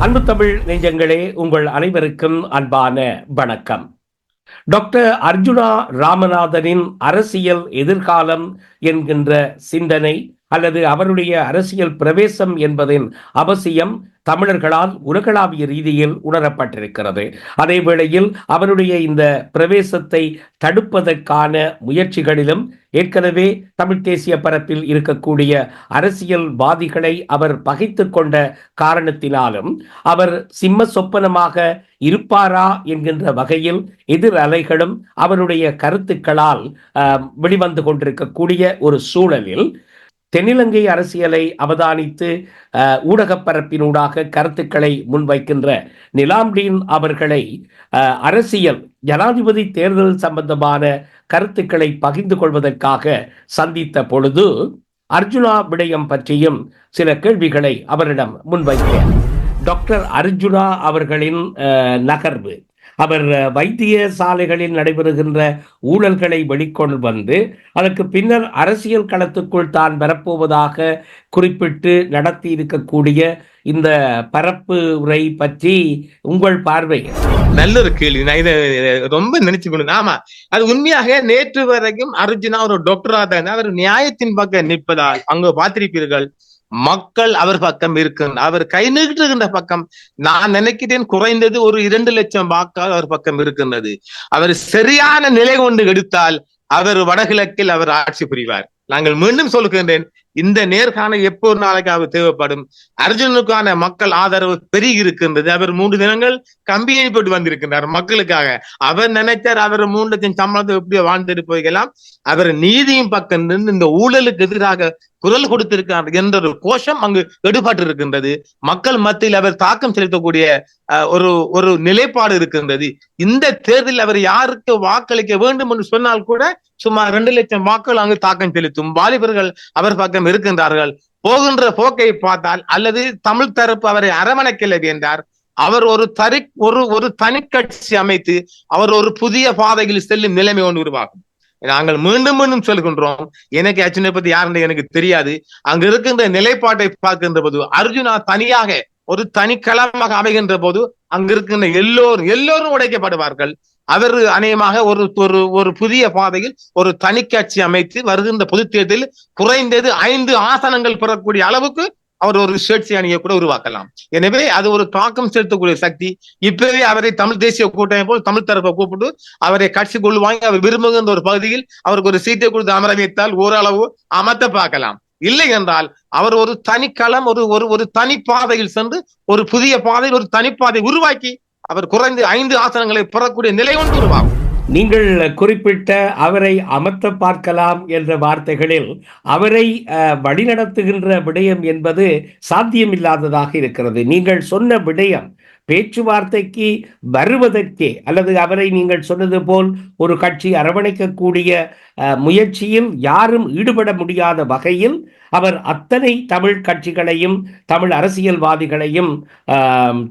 அன்பு தமிழ் நெஞ்சங்களே உங்கள் அனைவருக்கும் அன்பான வணக்கம். டாக்டர் அர்ஜுனா ராமநாதனின் அரசியல் எதிர்காலம் என்கின்ற சிந்தனை அல்லது அவருடைய அரசியல் பிரவேசம் என்பதின் அவசியம் தமிழர்களால் உலகளாவிய ரீதியில் உணரப்பட்டிருக்கிறது. அதே வேளையில் அவருடைய இந்த பிரவேசத்தை தடுப்பதற்கான முயற்சிகளிலும் ஏற்கனவே தமிழ் தேசிய பரப்பில் இருக்கக்கூடிய அரசியல்வாதிகளை அவர் பகைத்து கொண்ட காரணத்தினாலும் அவர் சிம்ம சொப்பனமாக இருப்பாரா என்கின்ற வகையில் எதிர் அலைகளும் அவருடைய கருத்துக்களால் ஆஹ், வெளிவந்து கொண்டிருக்கக்கூடிய ஒரு சூழலில் தென்னிலங்கை அரசியலை அவதானித்து ஊடகப்பரப்பினூடாக கருத்துக்களை முன்வைக்கின்ற நிலாம்டீன் அவர்களை அரசியல் ஜனாதிபதி தேர்தல் சம்பந்தமான கருத்துக்களை பகிர்ந்து கொள்வதற்காக சந்தித்த பொழுது அர்ஜுனா விடயம் பற்றியும் சில கேள்விகளை அவரிடம் முன்வைத்தேன். டாக்டர் அர்ஜுனா அவர்களின் நகர்வு. அவர் வைத்திய சாலைகளில் நடைபெறுகின்ற ஊழல்களை வெளிக்கொண்டு வந்து அதற்கு பின்னர் அரசியல் களத்துக்குள் தான் வரப்போவதாக குறிப்பிட்டு நடத்தி இருக்கக்கூடிய இந்த பரப்பு உரை பற்றி உங்கள் பார்வை நல்ல ஒரு கேள்வி. நான் இதை ரொம்ப நினைச்சு கொண்டு ஆமா அது உண்மையாக நேற்று வரைக்கும் அர்ஜுனா ஒரு டாக்டரா தான் அவர் நியாயத்தின் பக்கம் நிற்பதால் அங்க பார்த்திருப்பீர்கள். மக்கள் அவர் பக்கம் இருக்கு அவர் கை நீட்டுகின்ற பக்கம் நான் நினைக்கிறேன் குறைந்தது ஒரு இரண்டு லட்சம் வாக்கால் அவர் பக்கம் இருக்கின்றது. அவர் சரியான நிலை கொண்டு எடுத்தால் அவர் வடகிழக்கில் அவர் ஆட்சி புரிவார். நாங்கள் மீண்டும் சொல்லுகின்றேன் இந்த நேர்காணல் எப்போ நாளைக்காக தேவைப்படும்? அர்ஜுனுக்கான மக்கள் ஆதரவு பெருகி இருக்கின்றது. அவர் மூன்று தினங்கள் கம்பியை போட்டு வந்திருக்கின்றார் மக்களுக்காக. அவர் நினைச்சார் அவர் மூன்று லட்சம் சம்பளத்தை எப்படியோ வாழ்ந்துட்டு போய்க்கலாம். அவர் நீதியின் பக்கம் நின்று இந்த ஊழலுக்கு எதிராக குரல் கொடுத்திருக்கிறார் என்ற ஒரு கோஷம் அங்கு எடுபட்டு இருக்கின்றது மக்கள் மத்தியில் அவர் தாக்கம் செலுத்தக்கூடிய ஒரு ஒரு நிலைப்பாடு இருக்கின்றது. இந்த தேர்தலில் அவர் யாருக்கு வாக்களிக்க வேண்டும் என்று சொன்னால் கூட சுமார் இரண்டு லட்சம் வாக்குகள் அங்கு தாக்கம் செலுத்தும் வாலிபர்கள் அவர் பக்கம் இருக்கின்றார்கள். போகின்ற போக்கை பார்த்தால் அல்லது தமிழ் தரப்பு அவரை அரவணைக்கலை என்றார். அவர் ஒரு தனி ஒரு ஒரு தனி கட்சி அமைத்து அவர் ஒரு புதிய பாதையில் செல்லும் நிலைமை ஒன்று உருவாகும். நாங்கள் மீண்டும் மீண்டும் சொல்கின்றோம் எனக்கு அர்ஜுனை பத்தி யாருன்னு எனக்கு தெரியாது. அங்க இருக்கின்ற நிலைப்பாட்டை பார்க்கின்ற போது அர்ஜுனா தனியாக ஒரு தனிக்களமாக அமைகின்ற போது அங்க இருக்கின்ற எல்லோரும் எல்லோரும் உடைக்கப்படுவார்கள். அவர் அநேகமாக ஒரு ஒரு ஒரு புதிய பாதையில் ஒரு தனிக்காட்சி அமைத்து வருகின்ற பொது தேர்தலில் குறைந்தது ஐந்து ஆசனங்கள் பெறக்கூடிய அளவுக்கு அவர் ஒரு சுயேட்சை அணியை கூட உருவாக்கலாம். எனவே அது ஒரு தாக்கம் செலுத்தக்கூடிய சக்தி. இப்பவே அவரை தமிழ் தேசிய கூட்டமைப்பு போல் தமிழ் தரப்பை கூப்பிட்டு அவரை கட்சிக்குள் வாங்கி அவர் விரும்புகின்ற ஒரு பகுதியில் அவருக்கு ஒரு சீட்டை கொடுத்து அமர வைத்தால் ஓரளவு அமர்த்த பார்க்கலாம். இல்லை என்றால் அவர் ஒரு தனிக்களம் ஒரு ஒரு ஒரு தனி பாதையில் சென்று ஒரு புதிய பாதையில் ஒரு தனிப்பாதை உருவாக்கி அவர் குறைந்து ஐந்து ஆசனங்களை பெறக்கூடிய நிலை ஒன்று உருவாகும். நீங்கள் குறிப்பிட்ட அவரை அமர்த்த பார்க்கலாம் என்ற வார்த்தைகளில் அவரை அஹ், வழிநடத்துகின்ற விடயம் என்பது சாத்தியமில்லாததாக இருக்கிறது. நீங்கள் சொன்ன விடயம் பேச்சுவார்த்தைக்கு வருவதற்கே அல்லது அவரை நீங்கள் சொன்னது போல் ஒரு கட்சி அரவணைக்கக்கூடிய முயற்சியில் யாரும் ஈடுபட முடியாத வகையில் அவர் அத்தனை தமிழ் கட்சிகளையும் தமிழ் அரசியல்வாதிகளையும்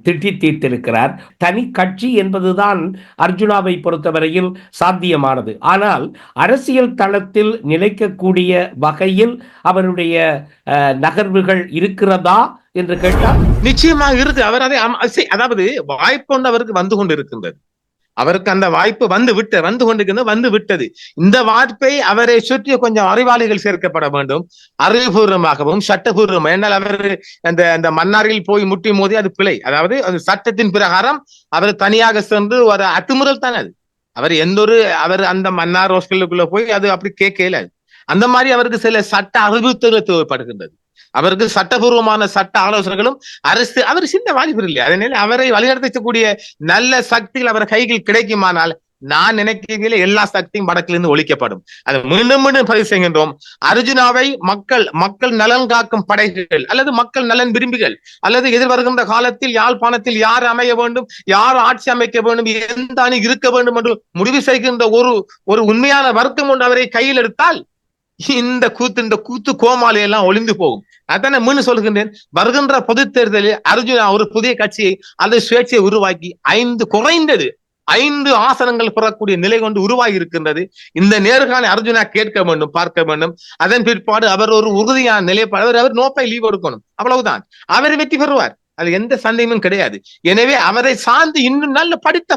திட்டி தீர்த்திருக்கிறார். தனி கட்சி என்பதுதான் அர்ஜுனாவை பொறுத்தவரையில் சாத்தியமானது. ஆனால் அரசியல் தளத்தில் நிலைக்கக்கூடிய வகையில் அவருடைய நகர்வுகள் இருக்கிறதா? என்று கேட்டால் நிச்சயமாக இருக்கு. அவர் அதை அதாவது வாய்ப்பு ஒன்று அவருக்கு வந்து கொண்டு இருக்கின்றது அவருக்கு அந்த வாய்ப்பு வந்து விட்டு வந்து கொண்டிருக்கிறது வந்து விட்டது. இந்த வாய்ப்பை அவரை சுற்றி கொஞ்சம் அறிவாளிகள் சேர்க்கப்பட வேண்டும். அறிவுபூர்வமாகவும் சட்டபூர்வம் என்னால் அவர் அந்த அந்த மன்னாரில் போய் முட்டி மோதி அது பிழை. அதாவது அந்த சட்டத்தின் பிரகாரம் அவர் தனியாக சென்று ஒரு அத்துமுறல் தானே அது. அவர் எந்த ஒரு அவர் அந்த மன்னார் ஹாஸ்பிட்டலுக்குள்ள போய் அது அப்படி கேட்கல அந்த மாதிரி அவருக்கு சில சட்ட அறிவுறுத்தல் தேவைப்படுகின்றது. அவருக்கு சட்டபூர்வமான சட்ட ஆலோசனைகளும் அரசு அவர் சின்ன வாலிபர் இல்லையா? அதனால அவரை வழிநடத்தக்கூடிய நல்ல சக்திகள் அவர் கைகள் கிடைக்குமானால் நான் நினைக்கிறீங்களே எல்லா சக்தியும் வடக்கிலிருந்து ஒழிக்கப்படும். அது மீண்டும் மீண்டும் பதிவு செய்கின்றோம். அர்ஜுனாவை மக்கள் மக்கள் நலன் காக்கும் படைகள் அல்லது மக்கள் நலன் விரும்பிகள் அல்லது எதிர்வருகின்ற காலத்தில் யாழ்ப்பாணத்தில் யார் அமைய வேண்டும் யார் ஆட்சி அமைக்க வேண்டும் எந்த அணி இருக்க வேண்டும் என்று முடிவு செய்கின்ற ஒரு ஒரு உண்மையான வர்க்கம் ஒன்று அவரை கையில் எடுத்தால் இந்த கூத்து இந்த கூத்து கோமாளி எல்லாம் ஒளிந்து போகும். அதான மீண்டும் சொல்கின்றேன் வருகின்ற பொது தேர்தலில் அர்ஜுனா ஒரு புதிய கட்சியை அந்த சுயேட்சையை உருவாக்கி ஐந்து குறைந்தது ஐந்து ஆசனங்கள் பெறக்கூடிய நிலை கொண்டு உருவாகி இருக்கின்றது இந்த நேர்காணல் அர்ஜுனா கேட்க வேண்டும் பார்க்க வேண்டும். அதன் பிற்பாடு அவர் ஒரு உறுதியான நிலைப்பாடு. அவர் அவர் நோப்பை லீவ் கொடுக்கணும். அவ்வளவுதான். அவர் வெற்றி பெறுவார். அது எந்த சந்தேகமும் கிடையாது. எனவே அவரை சார்ந்து இன்னும் நல்ல படித்த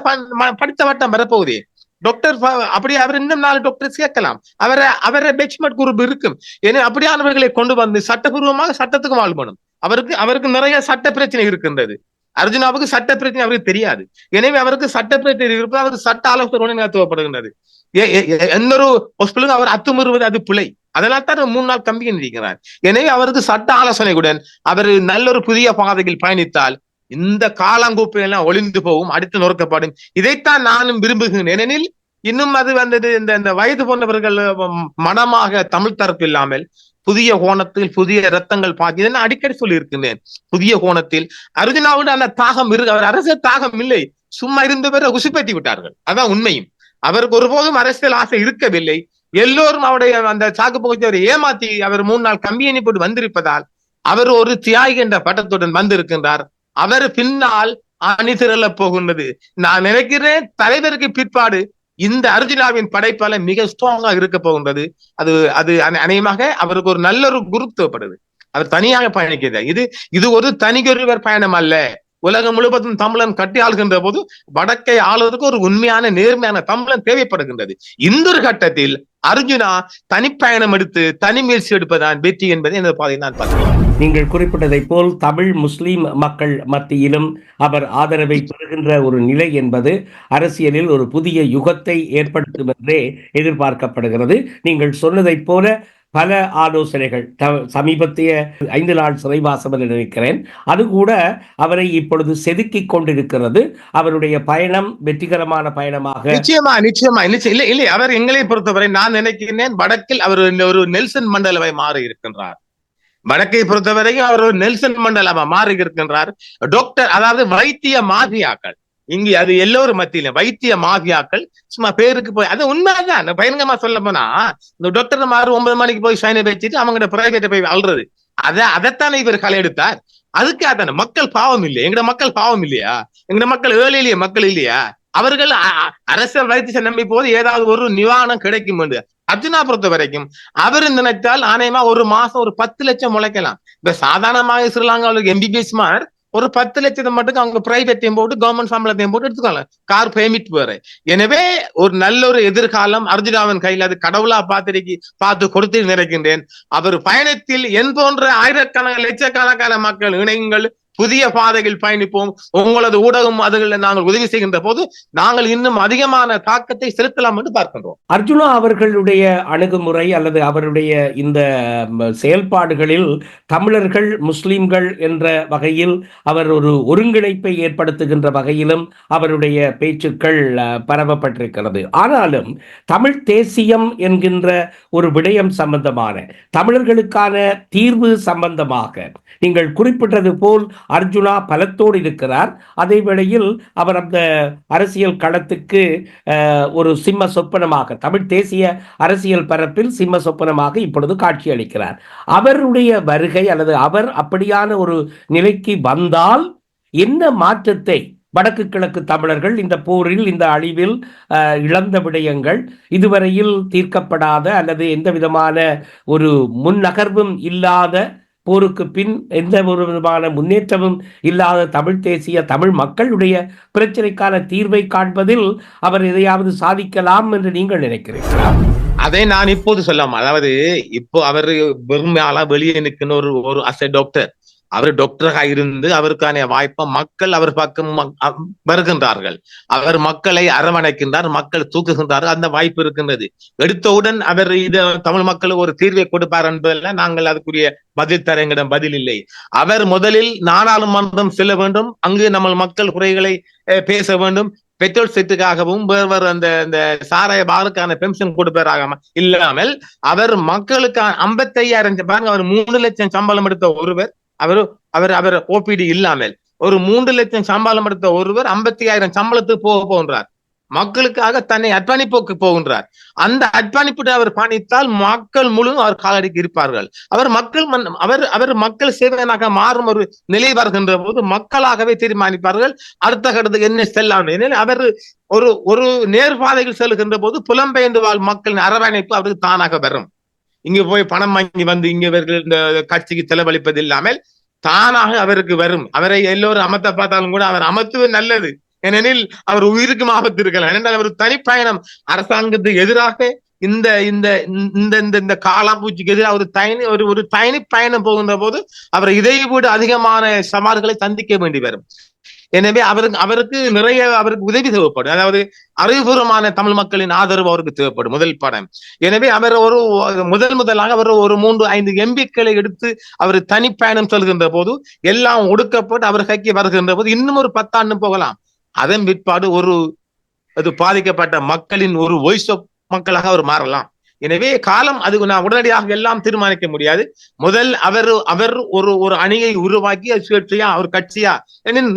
படித்த வட்டம் வரப்போகுதே. டாக்டர் அப்படி அவர் இன்னும் நாலு டாக்டர் சேர்க்கலாம் அவரை அவரை பெஞ்ச்மெண்ட் குரூப் இருக்கும். எனவே அப்படியானவர்களை கொண்டு வந்து சட்டபூர்வமாக சட்டத்துக்கு வாழ்படும் அவருக்கு அவருக்கு நிறைய சட்ட பிரச்சனை இருக்கின்றது. அர்ஜுனாவுக்கு சட்ட பிரச்சனை அவருக்கு தெரியாது. எனவே அவருக்கு சட்ட பிரச்சனை இருப்பது அவருக்கு சட்ட ஆலோசனை உடனே எந்த ஒரு ஹாஸ்பிட்டலும் அவர் அத்துமீறுவது அது பிழை. அதனால் தான் மூணு நாள் கம்பி இருக்கிறார் எனவே அவருக்கு சட்ட ஆலோசனையுடன் அவர் நல்ல ஒரு புதிய பாதையில் பயணித்தால் இந்த காலாங்கூப்பை எல்லாம் ஒளிந்து போகும் அடுத்து நொறுக்கப்படும். இதைத்தான் நானும் விரும்புகிறேன். ஏனெனில் இன்னும் அது வந்தது இந்த இந்த வயது போன்றவர்கள் மனமாக தமிழ் தரப்பு இல்லாமல் புதிய கோணத்தில் புதிய ரத்தங்கள் பாக்கி நான் அடிக்கடி சொல்லி இருக்கின்றேன் புதிய கோணத்தில் அர்ஜுனாவோட அந்த தாகம் இருக்கு அவர் அரசியல் தாகம் இல்லை. சும்மா இருந்தவரை உசுப்பேத்தி விட்டார்கள். அதான் உண்மையும். அவருக்கு ஒருபோதும் அரசியல் ஆசை இருக்கவில்லை. எல்லோரும் அவருடைய அந்த சாக்கு பகுதி அவரை ஏமாத்தி அவர் மூணு நாள் கம்பியணி போட்டு வந்திருப்பதால் அவர் ஒரு தியாகி என்ற பட்டத்துடன் வந்திருக்கின்றார். அவர் பின்னால் அணி திரள போகின்றது. நான் நினைக்கிறேன் தலைவருக்கு பிற்பாடு இந்த அர்ஜுனாவின் படைப்பால மிக ஸ்ட்ராங்கா இருக்க போகின்றது. அது அது அநேகமாக அவருக்கு ஒரு நல்ல ஒரு குரூப் தேவைப்படுது. அவர் தனியாக பயணிக்கிறார். இது இது ஒரு தனியொருவர் பயணம் அல்ல. உலகம் முழுவதும் தமிழன் கட்டி ஆள்கின்ற போது வடக்கை ஆளுவதற்கு ஒரு உண்மையான நேர்மையான தமிழன் தேவைப்படுகின்றது. இந்த ஒரு கட்டத்தில் அர்ஜுனா தனிப்பயணம் எடுத்து தனி முயற்சி எடுப்பதான் வெற்றி என்பதை எனது பாதையை நான் பார்க்கிறேன். நீங்கள் குறிப்பிட்டதைப் போல் தமிழ் முஸ்லீம் மக்கள் மத்தியிலும் அவர் ஆதரவை பெறுகின்ற ஒரு நிலை என்பது அரசியலில் ஒரு புதிய யுகத்தை ஏற்படுத்தும் என்றே எதிர்பார்க்கப்படுகிறது. நீங்கள் சொன்னதைப் போல பல ஆலோசனைகள் த- சமீபத்திய ஐந்து நாள் சிறைவாசம் என்று நினைக்கிறேன். அது கூட அவரை இப்பொழுது செதுக்கி கொண்டிருக்கிறது. அவருடைய பயணம் வெற்றிகரமான பயணமாக நிச்சயமா நிச்சயமா நிச்சயம் இல்லை இல்லை அவர் எங்களை பொறுத்தவரை நான் நினைக்கிறேன் வடக்கில் அவர் ஒரு நெல்சன் மண்டலவை மாறி இருக்கின்றார். வடக்கை பொறுத்தவரையும் அவர் ஒரு நெல்சன் மண்டலமா மாறி இருக்கின்றார். டாக்டர் அதாவது வைத்திய மாஃபியாக்கள் இங்கு அது எல்லோரும் மத்தியில வைத்திய மாஃபியாக்கள் சும்மா பேருக்கு போய் அது உண்மைதான். பயங்கரமா சொல்ல போனா இந்த டாக்டர் மாறு ஒன்பது மணிக்கு போய் சைனை வச்சுட்டு அவங்களோட பிரைவேட்டை போய் அழுறது. அத அதைத்தானே இவர் களை எடுத்தார். அதுக்கு அதான மக்கள் பாவம் இல்லையா? எங்கட மக்கள் பாவம் இல்லையா? எங்கட மக்கள் ஏழை இல்லையா மக்கள் இல்லையா? அவர்கள் அரச அரசியல் வைத்திய நம்பி போது ஏதாவது ஒரு நிவாரணம் கிடைக்கும் என்று. அர்ஜுனா பொறுத்த வரைக்கும் அவர் நினைத்தால் ஆணையமா ஒரு மாசம் ஒரு பத்து லட்சம் முளைக்கலாம். இப்ப சாதாரணமாக ஸ்ரீலங்காவுக்கு எம்பிபிஎஸ் மார் ஒரு பத்து லட்சத்தை மட்டும் அவங்க பிரைவேட்டையும் போட்டு கவர்மெண்ட் சம்பளத்தையும் போட்டு எடுத்துக்கலாம் கார் பேமிட் வேற. எனவே ஒரு நல்ல ஒரு எதிர்காலம் அர்ஜுனாவின் கையில் அது கடவுளா பார்த்திருக்கி பார்த்து கொடுத்து நினைக்கின்றேன் அவர் பயணத்தில் என் போன்ற ஆயிரக்கணக்கான லட்சக்கணக்கான மக்கள் இணையுங்கள். புதிய பாதையில் பயணிப்போம். உங்களது ஊடகம் அதுகளில் நாங்கள் உதவி செய்கின்ற போது நாங்கள் இன்னும் அதிகமான தாக்கத்தை செலுத்தலாம் என்று பார்க்கின்றோம். அர்ஜுனா அவர்களுடைய அணுகுமுறை அல்லது அவருடைய இந்த செயல்பாடுகளில் தமிழர்கள் முஸ்லிம்கள் என்ற வகையில் அவர் ஒரு ஒருங்கிணைப்பை ஏற்படுத்துகின்ற வகையிலும் அவருடைய பேச்சுக்கள் பரவப்பட்டிருக்கிறது. ஆனாலும் தமிழ் தேசியம் என்கின்ற ஒரு விடயம் சம்பந்தமான தமிழர்களுக்கான தீர்வு சம்பந்தமாக நீங்கள் குறிப்பிட்டது போல் அர்ஜுனா பலத்தோடு இருக்கிறார். அதே வேளையில் அவர் அந்த அரசியல் களத்துக்கு ஒரு சிம்ம சொப்பனமாக தமிழ் தேசிய அரசியல் பரப்பில் சிம்ம சொப்பனமாக இப்பொழுது காட்சியளிக்கிறார் அவருடைய வருகை அல்லது அவர் அப்படியான ஒரு நிலைக்கு வந்தால் என்ன மாற்றத்தை வடக்கு கிழக்கு தமிழர்கள் இந்த போரில் இந்த அழிவில் இழந்த விடயங்கள் இதுவரையில் தீர்க்கப்படாத அல்லது எந்த விதமான ஒரு முன்னகர்வும் இல்லாத போருக்கு பின் எந்த ஒரு விதமான முன்னேற்றமும் இல்லாத தமிழ் தேசிய தமிழ் மக்களுடைய பிரச்சனைக்கான தீர்வை காண்பதில் அவர் எதையாவது சாதிக்கலாம் என்று நீங்கள் நினைக்கிறீர்களா? அதை நான் இப்போது சொல்லாம அதாவது இப்போ அவர் வெறுமையால வெளியே நிற்கிற ஒரு ஒரு அசை டாக்டர் அவர் டாக்டராக இருந்து அவருக்கான வாய்ப்பை மக்கள் அவர் பக்கம் வருகின்றார்கள். அவர் மக்களை அரவணைக்கின்றார் மக்கள் தூக்குகின்றார்கள் அந்த வாய்ப்பு இருக்கின்றது. எடுத்தவுடன் அவர் இது தமிழ் மக்களுக்கு ஒரு தீர்வை கொடுப்பார் என்பதில் நாங்கள் அதுக்குரிய பதில் தர எங்களிடம் பதில் இல்லை. அவர் முதலில் நாடாளுமன்றம் செல்ல வேண்டும் அங்கு நம்ம மக்கள் குறைகளை பேச வேண்டும். பெட்ரோல் செட்டுக்காகவும் வேறு அந்த இந்த சாராய பாருக்கான பென்ஷன் கொடுப்பதாக இல்லாமல் அவர் மக்களுக்கான ஐம்பத்தையாயிரம் பாருங்க அவர் மூணு லட்சம் சம்பளம் எடுத்த ஒருவர் அவர் அவர் அவர் ஓபிடி இல்லாமல் ஒரு மூன்று லட்சம் சம்பளம் எடுத்த ஒருவர் ஐம்பத்தி ஆயிரம் சம்பளத்துக்கு போக போகின்றார். மக்களுக்காக தன்னை அர்ப்பணிப்புக்கு போகின்றார். அந்த அர்ப்பணிப்பு அவர் பணித்தால் மக்கள் முழு அவர் காலடிக்கு இருப்பார்கள். அவர் மக்கள் மன்- அவர் அவர் மக்கள் சேவகனாக மாறும் ஒரு நிலை வருகின்ற போது மக்களாகவே தீர்மானிப்பார்கள். அடுத்த கட்டத்துக்கு என்ன செல்லாம் அவர் ஒரு ஒரு நேர்பாதையில் செல்கின்ற போது புலம்பெயர்ந்து வாழ் மக்களின் அரவணைப்பு அவருக்கு தானாக வரும். இங்க போய் பணம் வாங்கி வந்து இங்க இவர்கள் இந்த கட்சிக்கு செலவழிப்பது இல்லாமல் தானாக அவருக்கு வரும். அவரை எல்லோரும் அமர்த்த பார்த்தாலும் கூட அவர் அமர்த்துவது நல்லது. ஏனெனில் அவர் உயிருக்கும் ஆபத்து இருக்கலாம். ஏனென்றால் அவர் தனிப்பயணம் அரசாங்கத்துக்கு எதிராக இந்த இந்த இந்த இந்த இந்த காலாம்பூச்சிக்கு எதிராக ஒரு தனி ஒரு ஒரு தனி பயணம் போகின்ற போது அவர் இதை விட அதிகமான சவால்களை சந்திக்க வேண்டி வரும். எனவே அவருக்கு அவருக்கு நிறைய அவருக்கு உதவி தேவைப்படும். அதாவது அறிவுபூர்வமான தமிழ் மக்களின் ஆதரவு அவருக்கு தேவைப்படும் முதல் படம். எனவே அவர் ஒரு முதல் முதலாக அவர் ஒரு மூன்று ஐந்து எம்பிக்களை எடுத்து அவர் தனிப்பயணம் செல்கின்ற போது எல்லாம் ஒடுக்கப்பட்டு அவர் கைக்கு வருகின்ற போது இன்னும் ஒரு பத்தாண்டு போகலாம். அதன் பிற்பாடு ஒரு அது பாதிக்கப்பட்ட மக்களின் ஒரு வாய்ஸ் ஆஃப் மக்களாக அவர் மாறலாம். எனவே காலம் அது நான் உடனடியாக எல்லாம் தீர்மானிக்க முடியாது. முதல் அவர் அவர் ஒரு ஒரு அணியை உருவாக்கி சுயேட்சையா அவர் கட்சியா?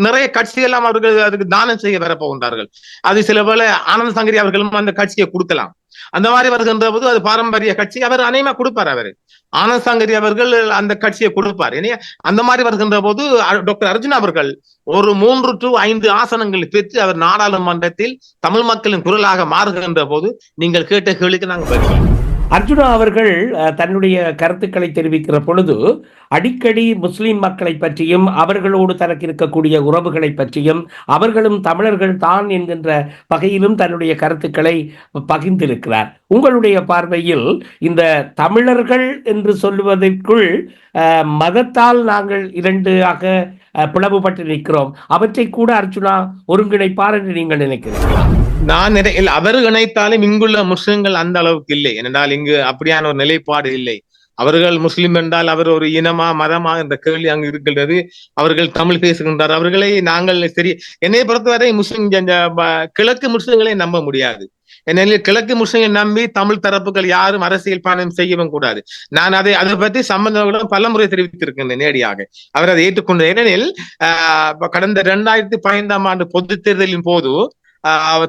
நிறைய கட்சி எல்லாம் அவர்கள் அதுக்கு தானம் செய்ய வரப்போகின்றார்கள். அது சில வேளை ஆனந்த சங்கரி அவர்களும் அந்த கட்சியை கொடுக்கலாம். அந்த மாதிரி வருகின்ற போது அது பாரம்பரிய கட்சி. அவர் அநேகமா கொடுப்பார் அவரு. ஆனந்த் சாங்கரி அவர்கள் அந்த கட்சியை கொடுப்பார். ஏன்னா அந்த மாதிரி வருகின்ற போது டாக்டர் அர்ஜுன் அவர்கள் ஒரு மூன்று டு ஐந்து ஆசனங்களை பெற்று அவர் நாடாளுமன்றத்தில் தமிழ் மக்களின் குரலாக மாறுகின்ற போது நீங்கள் கேட்ட கேள்விக்கு நாங்கள் பதில். அர்ஜுனா அவர்கள் தன்னுடைய கருத்துக்களை தெரிவிக்கிற பொழுது அடிக்கடி முஸ்லீம் மக்களை பற்றியும் அவர்களோடு தனக்கு இருக்கக்கூடிய உறவுகளை பற்றியும் அவர்களும் தமிழர்கள் தான் என்கின்ற வகையிலும் தன்னுடைய கருத்துக்களை பகிர்ந்திருக்கிறார். உங்களுடைய பார்வையில் இந்த தமிழர்கள் என்று சொல்லுவதற்குள் மதத்தால் நாங்கள் இரண்டு ஆக பிளவுபட்டு நிற்கிறோம். அவற்றை கூட அர்ஜுனா ஒருங்கிணைப்பார் என்று நீங்கள் நினைக்கிறீர்கள்? நான் நினை- அவர் இணைத்தாலும் இங்குள்ள முஸ்லிம்கள் அந்த அளவுக்கு இல்லை. ஏனென்றால் இங்கு அப்படியான ஒரு நிலைப்பாடு இல்லை. அவர்கள் முஸ்லிம் என்றால் அவர் ஒரு இனமா மதமா என்ற கேள்வி அங்கு இருக்கின்றது. அவர்கள் தமிழ் பேசுகின்றார். அவர்களை நாங்கள் சரி என்னை பொறுத்தவரை முஸ்லிம் ப- கிழக்கு முஸ்லிம்களை நம்ப முடியாது. ஏனெனில் கிழக்கு முஸ்லிம்களை நம்பி தமிழ் தரப்புகள் யாரும் அரசியல் பயணம் செய்யவும் கூடாது. நான் அதை அதை பற்றி சம்பந்தங்களும் பல முறை தெரிவித்திருக்கின்றேன் நேரடியாக. அவர் அதை ஏற்றுக்கொண்ட ஏனெனில் ஆஹ் கடந்த இரண்டாயிரத்தி பதினைந்தாம் ஆண்டு பொது தேர்தலின் போது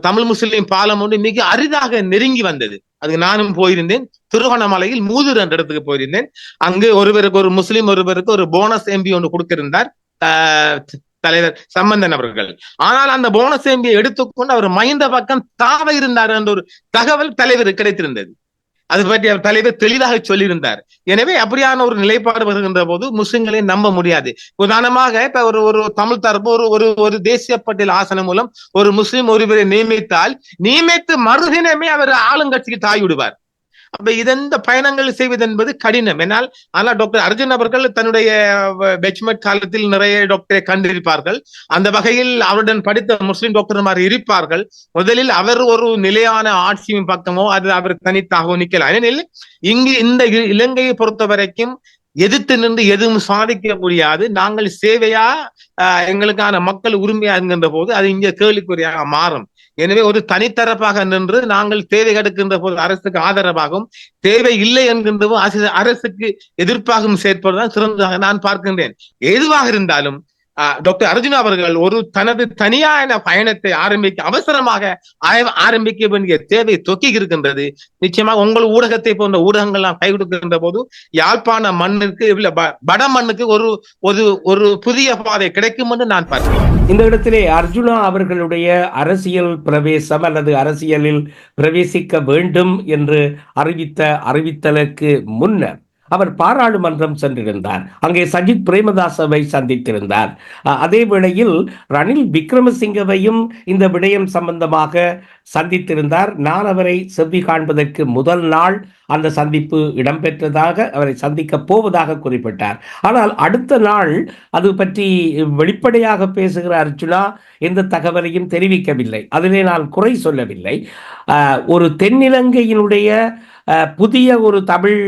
தமிழ் முஸ்லிம் பாலம் ஒன்று மிக அரிதாக நெருங்கி வந்தது. அதுக்கு நானும் போயிருந்தேன். திருவண்ணாமலையில் மூதூர் என்ற இடத்துக்கு போயிருந்தேன். அங்கு ஒருவருக்கு ஒரு முஸ்லிம் ஒருவருக்கு ஒரு போனஸ் எம்பி ஒன்று கொடுத்திருந்தார். ஆஹ் தலைவர் சம்பந்தன் அவர்கள். ஆனால் அந்த போனஸ் எம்பியை எடுத்துக்கொண்டு அவர் மஹிந்த பக்கம் தாவ இருந்தார் என்ற ஒரு தகவல் தலைவர் கிடைத்திருந்தது. அது பற்றி அவர் தலைவர் தெளிவாக சொல்லியிருந்தார். எனவே அப்படியான ஒரு நிலைப்பாடு வருகின்ற போது முஸ்லிம்களை நம்ப முடியாது. உதாரணமாக இப்ப ஒரு ஒரு தமிழ் தரப்பு ஒரு ஒரு ஒரு தேசிய பட்டியல் ஆசனம் மூலம் ஒரு முஸ்லிம் ஒருவரை நியமித்தால் நியமித்து மறுதினமே அவர் ஆளுங்கட்சிக்கு தாய் விடுவார். அப்ப இதெந்த பயணங்கள் செய்வது என்பது கடினம். என்னால் ஆனால் டாக்டர் அர்ஜுன் அவர்கள் தன்னுடைய பெச்மெட் காலத்தில் நிறைய டாக்டரை கண்டிருப்பார்கள். அந்த வகையில் அவருடன் படித்த முஸ்லிம் டாக்டர்மார் இருப்பார்கள். முதலில் அவர் ஒரு நிலையான ஆட்சியின் பக்கமோ அது அவர் தனித்தாகவோ நிற்கலாம் ஏனெனில் இங்கு இந்த இ- இலங்கையை பொறுத்த வரைக்கும் எதிர்த்து நின்று எதுவும் சாதிக்க முடியாது. நாங்கள் சேவையா ஆஹ், எங்களுக்கான மக்கள் உரிமையா என்கின்ற போது அது இங்க கேள்விக்குறியாக மாறும். எனவே ஒரு தனித்தரப்பாக நின்று நாங்கள் தேவை எடுக்கின்ற போது அரசுக்கு ஆதரவாகவும் தேவை இல்லை என்கின்ற அரசு- அரசுக்கு எதிர்ப்பாகவும் செயற்படுதான் சிறந்ததாக நான் பார்க்கின்றேன். எதுவாக இருந்தாலும் டாக்டர் அர்ஜுனா அவர்கள் ஒரு தனது தனியான பயணத்தை ஆரம்பிக்க அவசரமாக ஆரம்பிக்க வேண்டிய தேவை தொக்கி இருக்கின்றது. நிச்சயமாக உங்கள் ஊடகத்தை போன்ற ஊடகங்கள்லாம் கை கொடுக்கின்ற போது யாழ்ப்பாண மண்ணுக்கு இல்ல வட மண்ணுக்கு ஒரு ஒரு ஒரு புதிய பாதை கிடைக்கும் என்று நான் பார்க்கிறேன். இந்த இடத்திலே அர்ஜுனா அவர்களுடைய அரசியல் பிரவேசம் அல்லது அரசியலில் பிரவேசிக்க வேண்டும் என்று அறிவித்த அறிவித்தலுக்கு முன்னர் அவர் பாராளுமன்றம் சென்றிருந்தார். அங்கே சஜித் பிரேமதாசவை சந்தித்திருந்தார். அதே வேளையில் ரணில் விக்ரமசிங்கவையும் இந்த விடயம் சம்பந்தமாக சந்தித்திருந்தார். நான் அவரை செவ்வி காண்பதற்கு முதல் நாள் அந்த சந்திப்பு இடம்பெற்றதாக அவரை சந்திக்கப் போவதாக குறிப்பிட்டார். ஆனால் அடுத்த நாள் அது பற்றி வெளிப்படையாக பேசுகிற அர்ஜுனா எந்த தகவலையும் தெரிவிக்கவில்லை. அதிலே நான் குறை சொல்லவில்லை. ஆஹ், ஒரு தென்னிலங்கையினுடைய புதிய ஒரு தமிழ்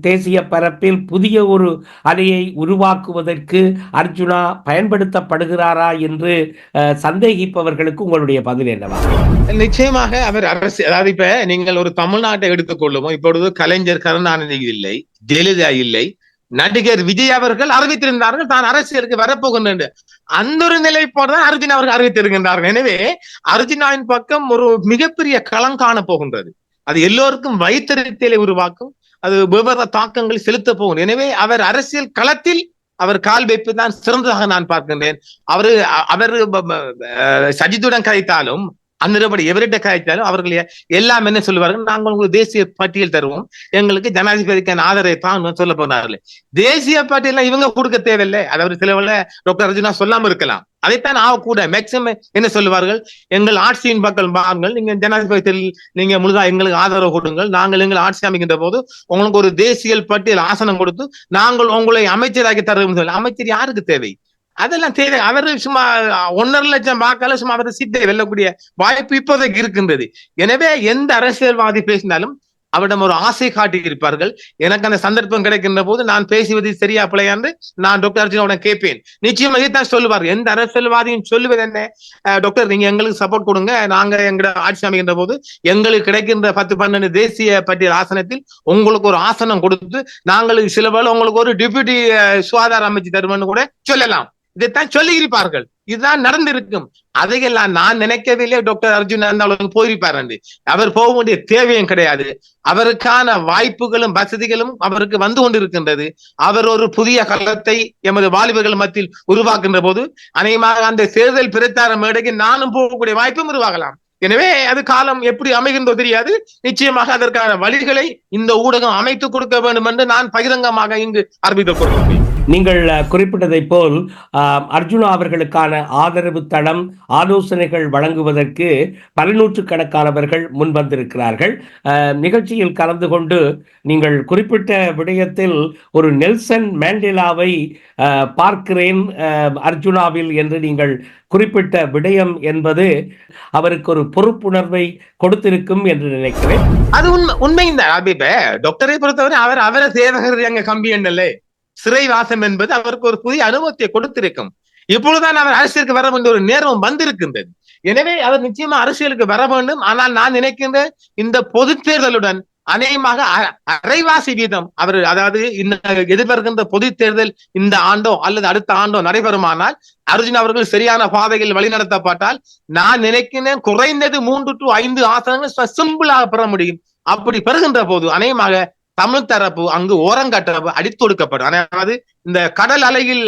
தேசிய பரப்பில் புதிய ஒரு அலையை உருவாக்குவதற்கு அர்ஜுனா பயன்படுத்தப்படுகிறாரா என்று சந்தேகிப்பவர்களுக்கு உங்களுடைய பதில் என்னவா? நிச்சயமாக அவர் அரசு அதாவது இப்ப நீங்கள் ஒரு தமிழ்நாட்டை எடுத்துக்கொள்ளுமோ இப்பொழுது கலைஞர் கருணாநிதி இல்லை ஜெயலலிதா இல்லை நடிகர் விஜய் அவர்கள் அறிவித்திருந்தார்கள் தான் அரசியலுக்கு வரப்போகின்ற அந்த ஒரு நிலைப்பாடு தான் அர்ஜுன் அவர்கள் அறிவித்திருக்கின்றார்கள். எனவே அர்ஜுனாவின் பக்கம் ஒரு மிகப்பெரிய களம் காண போகின்றது அது எல்லோருக்கும் வைத்தறித்தலை உருவாக்கும் அது விவர தாக்கங்கள் செலுத்த போகும் எனவே அவர் அரசியல் களத்தில் அவர் கால் வைப்பு தான் சிறந்ததாக நான் பார்க்கின்றேன். அவரு அவர் அஹ் சஜித்துடன் கதைத்தாலும் அந்நிறப்படி எவர்கிட்ட கழித்தாலும் அவர்கள் எல்லாம் என்ன சொல்லுவார்கள்? நாங்கள் உங்களுக்கு தேசிய பட்டியல் தருவோம். எங்களுக்கு ஜனாதிபதிக்கான ஆதரவை தான் சொல்ல போனார்கள். தேசிய பட்டியல் இவங்க கொடுக்க தேவையில்லை. அதாவது சிலவள டாக்டர் அர்ஜுனா சொல்லாம இருக்கலாம். அதைத்தான் ஆகக்கூட. கூட மேக்சிமம் என்ன சொல்லுவார்கள்? எங்கள் ஆட்சியின் பக்கம் பாருங்கள். நீங்க ஜனாதிபதியில் நீங்க முழுதா எங்களுக்கு ஆதரவு கொடுங்கள். நாங்கள் எங்கள் ஆட்சி அமைக்கின்ற போது உங்களுக்கு ஒரு தேசிய பட்டியல் ஆசனம் கொடுத்து நாங்கள் உங்களை அமைச்சராக்கி தருவோம் சொல்லி. அமைச்சர் யாருக்கு தேவை? அதெல்லாம் தேவை. அவர் சும்மா ஒன்னரை லட்சம் வாக்கால சும்மா அவரை சீட்டை வெல்லக்கூடிய வாய்ப்பு இப்போதைக்கு இருக்கின்றது. எனவே எந்த அரசியல்வாதி பேசினாலும் அவரிடம் ஒரு ஆசை காட்டி இருப்பார்கள் எனக்கு அந்த சந்தர்ப்பம் கிடைக்கின்ற போது நான் பேசுவது சரியா பிள்ளையாண்டு நான் டாக்டர் அர்ஜுனாவுடன் கேட்பேன். நிச்சயம் தான் சொல்லுவார். எந்த அரசியல்வாதியும் சொல்லுவது என்ன? டாக்டர் நீங்க எங்களுக்கு சப்போர்ட் கொடுங்க. நாங்க எங்க ஆட்சி அமைகின்ற போது எங்களுக்கு கிடைக்கின்ற பத்து பன்னெண்டு தேசிய பட்டியல் ஆசனத்தில் உங்களுக்கு ஒரு ஆசனம் கொடுத்து நாங்களுக்கு சில வேளை உங்களுக்கு ஒரு டெபுட்டி சுகாதார அமைச்சு தருவோம்னு கூட சொல்லலாம். இதைத்தான் சொல்லியிருப்பார்கள். இதுதான் நடந்திருக்கும். அதையெல்லாம் நான் நினைக்கவில்லை டாக்டர் அர்ஜுன் அந்த அளவுக்கு போயிருப்பாரு அவர் போக வேண்டிய தேவையும் கிடையாது. அவருக்கான வாய்ப்புகளும் வசதிகளும் அவருக்கு வந்து கொண்டிருக்கின்றது. அவர் ஒரு புதிய களத்தை எமது வாலிபர்கள் மத்தியில் உருவாக்குகின்ற போது அநேகமாக அந்த தேர்தல் பிரச்சார மேடைக்கு நானும் போகக்கூடிய வாய்ப்பும் உருவாகலாம். எனவே அது காலம் எப்படி அமைகின்றோ தெரியாது. நிச்சயமாக அதற்கான வழிகளை இந்த ஊடகம் அமைத்து கொடுக்க வேண்டும் என்று நான் பகிரங்கமாக இங்கு அறிவித்துக் கொள்கிறேன். நீங்கள் குறிப்பிட்டதைப் போல் அர்ஜுனா அவர்களுக்கான ஆதரவு தளம் ஆலோசனைகள் வழங்குவதற்கு பல நூற்றுக்கணக்கானவர்கள் முன்வந்திருக்கிறார்கள் நிகழ்ச்சியில் கலந்து கொண்டு நீங்கள் குறிப்பிட்ட விடயத்தில் ஒரு நெல்சன் மேண்டேலாவை பார்க்கிறேன் அர்ஜுனாவில் என்று நீங்கள் குறிப்பிட்ட விடயம் என்பது அவருக்கு ஒரு பொறுப்புணர்வை கொடுத்திருக்கும் என்று நினைக்கிறேன். அது உண்மை உண்மைதான் இந்த இப்ப டாக்டரை பொறுத்தவரை அவர் அவரை சேவகர் எங்க கம்பி என்னல்ல சிறைவாசம் என்பது அவருக்கு ஒரு புதிய அனுபவத்தை கொடுத்திருக்கும். இப்பொழுதுதான் அவர் அரசியலுக்கு வர வேண்டிய ஒரு நேரம் வந்திருக்கின்றது. எனவே அவர் நிச்சயமா அரசியலுக்கு வர வேண்டும். ஆனால் நான் நினைக்கின்ற இந்த பொது தேர்தலுடன் அநேகமாக அரைவாசி வீதம் அவர் அதாவது இந்த எதிர்பார்க்கின்ற பொது தேர்தல் இந்த ஆண்டோ அல்லது அடுத்த ஆண்டோ நடைபெறுமானால் அர்ஜுன் அவர்கள் சரியான பாதையில் வழிநடத்தப்பட்டால் நான் நினைக்கிறேன் குறைந்தது மூன்று டு ஐந்து ஆசனங்கள் சிம்பிளாக பெற முடியும். அப்படி பெறுகின்ற போது அநேகமாக தமிழ் தரப்பு அங்கு ஓரங்கட்டப்பு அடித்து ஒடுக்கப்படும். அதாவது இந்த கடல் அலையில்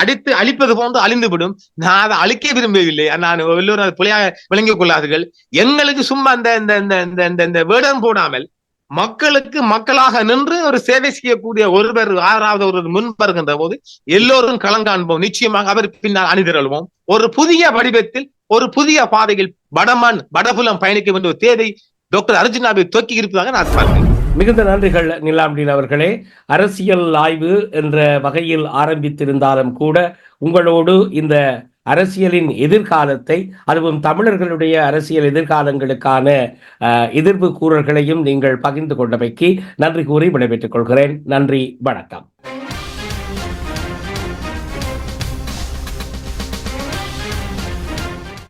அடித்து அழிப்பது போன்று அழிந்துவிடும். நான் அதை அழிக்க விரும்பவில்லை. நான் எல்லோரும் அதை பிள்ளையாக விளங்கிக் கொள்ளாதீர்கள் எங்களுக்கு சும்மா அந்த இந்த இந்த இந்த இந்த இந்த வேடம் போடாமல் மக்களுக்கு மக்களாக நின்று ஒரு சேவை செய்யக்கூடிய ஒருவர் ஆறாவது ஒரு முன் வருகின்ற போது எல்லோரும் களங்காண்போம் நிச்சயமாக அவர் பின்னால் அணிதிரள்வோம். ஒரு புதிய வடிவத்தில் ஒரு புதிய பாதையில் வடமண் வடபுலம் பயணிக்க வேண்டிய தேவை டாக்டர் அர்ஜுனாவை தொக்கி இருப்பதாக நான் பார்க்கிறேன். மிகுந்த நன்றிகள் நிலாம்டீன் அவர்களே. அரசியல் ஆய்வு என்ற வகையில் ஆரம்பித்திருந்தாலும் கூட உங்களோடு இந்த அரசியலின் எதிர்காலத்தை அதுவும் தமிழர்களுடைய அரசியல் எதிர்காலங்களுக்கான எதிர்ப்பு கூறல்களையும் நீங்கள் பகிர்ந்து கொண்டமைக்கு நன்றி கூறி விடைபெற்றுக் கொள்கிறேன். நன்றி வணக்கம்.